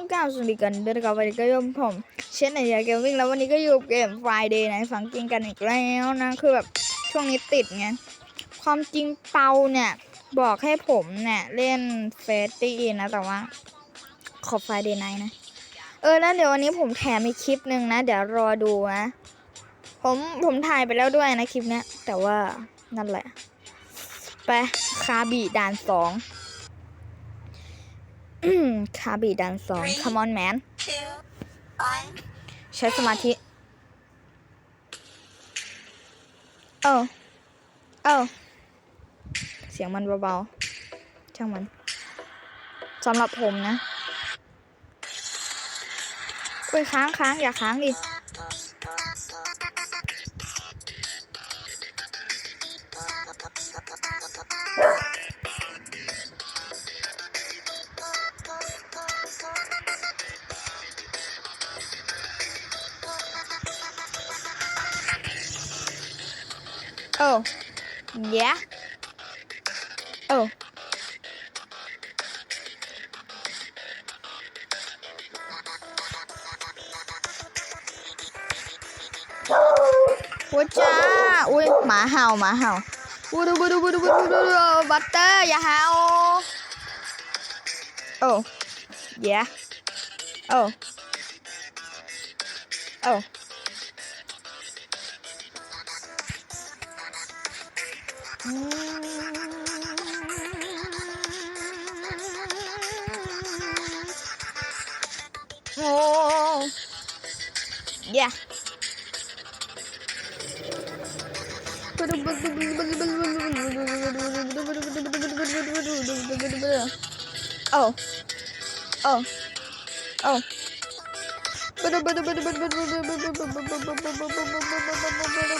ต้องกล่าวสวัสดีกันด้วยนะครับวันนี้ก็ยมผมเช่นไหนอยากเกมวิ่งแล้ววันนี้ก็อยู่กับเกม Friday นะฟังกินกันอีกแล้วนะคือแบบช่วงนี้ติดไงความจริงเปาเนี่ยบอกให้ผมเนี่ยเล่นเฟสตี้นะแต่ว่าขอ Friday night นะเออแล้วเดี๋ยววันนี้ผมแถมอีกคลิปหนึ่งนะ เดี๋ยวรอดูนะผมผมถ่ายไปแล้วด้วยนะคลิปเนี้ยแต่ว่านั่นแหละไปคาบีด่านสอง คาบีด่านสอง come on man ใช้สมาธิเออเออเสียงมันเบาๆช่างมันสำหรับผมนะอุ้ยค้างค้างอย่าค้างดิ Oh. Yeah. Oh. Ủa cha, ui mã hào mã hào. Ui đu bu đu bu bắt tê dạ hào. Oh. Yeah. Oh. Oh. Oh. Yeah. Oh. Oh. Oh.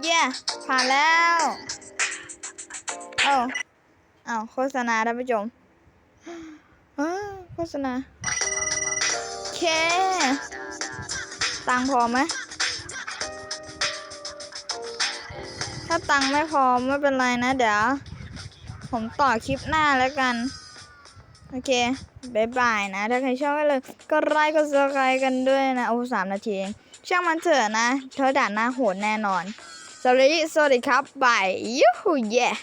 เย้ผ่านแล้วเอ้าเอ้าโฆษณาท่านผู้ชมโฆษณาเค ตังพอไหม ถ้าตังไม่พอไม่เป็นไรนะ เดี๋ยว ผมต่อคลิปหน้าแล้วกัน โอเคบายบายนะ ถ้าใครชอบก็เลย ก็ไลค์ก็ซับสไครต์กันด้วยนะ โอ้สามนาทีเองช่างมันเถอะนะ เธอด่านหน้าโหดแน่นอน Sorry, sorry, cup. Bye. Yoo-hoo, yeah.